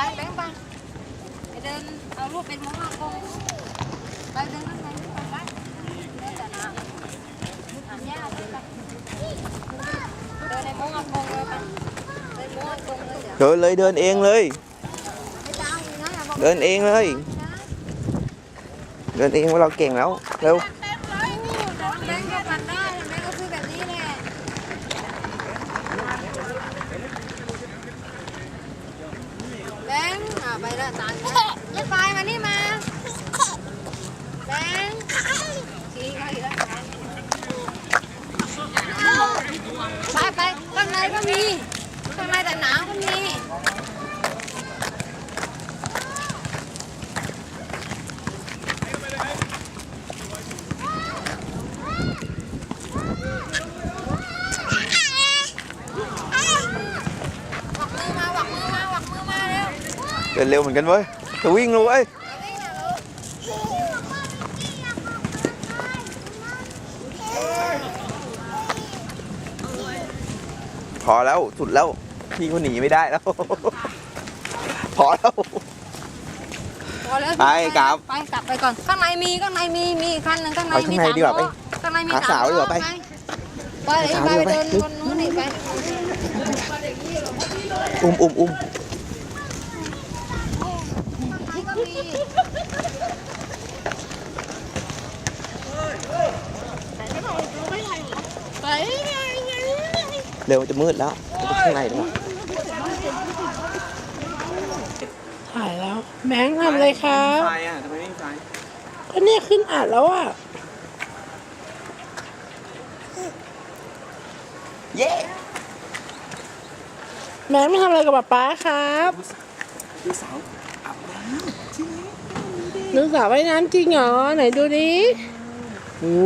Đây, bán băng. Cái đơn, tao lúc bên món ăn con. Đây đơn nó này con bán. Nó là nào. Làm giá đây ta. Đây này món ăn con rồi bạn. Đây món ăn con rồi. Rồi lấy đơn yên lấy. Đơn yên lấy. Đơn yên mới lau kèn đâu. Đâu. ไปแล้วตามแล้วไฟมานี่มาแบงชี้เขาอีกแล้วไปไปข้างในก็มีข้างในแต่หนาวก็มี วักมือมาวักมือมาวักมือมาเร็ว เดินเร็วเหมือนกันเว้ยจะวิ่งเลยเว้ยวิ่งนะลูกพอแล้วสุดแล้วพี่เขาหนีไม่ได้แล้ว พอแล้ว พอแล้วไปกลับ ไปกลับไปก่อน ข้างในมีข้างในมีมีอีกคันหนึ่งข้างในไปมีข้างในสามดีกว่าล้อไปข้างในมีหาสามสาวล้อดีกว่าไป ไปเลยหาไปสาวดีกว่าไปเดินไปบนนู้นนี่ไป อุ้มอุ้มอุ้ม นี่ก็มีไปไงเร็วจะมืดแล้วไปข้างในดีกว่าถ่ายแล้วแบงทำอะไรครับไฟอะทำไมไม่มีไฟก็เนี่ยขึ้นอัดแล้วอะ เย้แบงไม่ทำอะไรกับป๊าป๊าครับดูกสาว นึกสาวว่ายน้ำจริงเหรอ ไหนดูดิโอ้